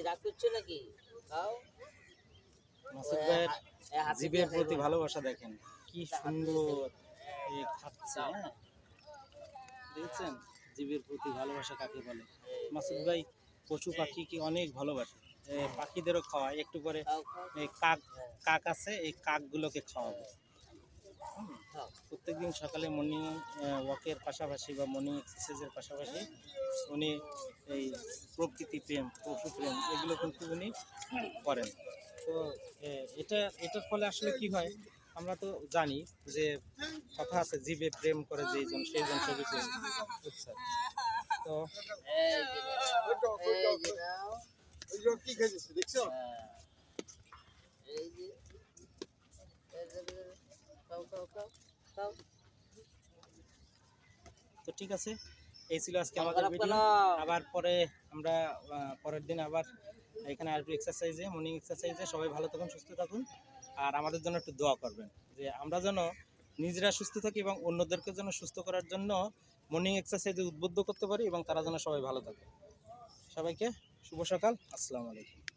কি রাগ করছ নাকি? খাও। মাসুদ ভাইয়ের হা- এ, হাতে জীবের প্রতি ভালোবাসা দেখেন কি সুন্দর খাচ্ছে হ্যাঁ? দেখছেন? জীবের প্রতি ভালোবাসা কাকে বলে? মাসুদ ভাই পশু পাখি কি অনেক ভালোবাসে? পাখিদেরও খাওয়ায় একটু করে কাক কাক আছে এই কাকগুলোকে খাওয়াবো। খাও। প্রত্যেকদিন সকালে মর্নিং ওয়াকের পাশাপাশি বা মর্নিং এক্সারসাইজের পাশাপাশি উনি এই প্রকৃতি প্রেম, পশু প্রেম, এগুলো কিন্তু উনি করেন। তো এটা, এটার ফলে আসলে কি হয়, আমরা তো জানি যে কথা আছে, জীবে প্রেম করে যেইজন, সেইজন ছবি বুঝছেন তো তো ঠিক আছে। এই ছিল আজকে আমাদের ভিডিও আবার পরে আমরা পরের দিন আবার এখানে আসব এক্সারসাইজে মর্নিং এক্সারসাইজে সবাই ভালো থাকুন সুস্থ থাকুন। আর আমাদের জন্য একটু দোয়া করবেন যে আমরা যেন নিজেরা সুস্থ থাকি এবং অন্যদেরকে যেন সুস্থ করার জন্য মর্নিং এক্সারসাইজে উদ্বুদ্ধ করতে পারি এবং তারা যেন সবাই ভালো থাকে। সবাইকে শুভ সকাল আসসালামু আলাইকুম।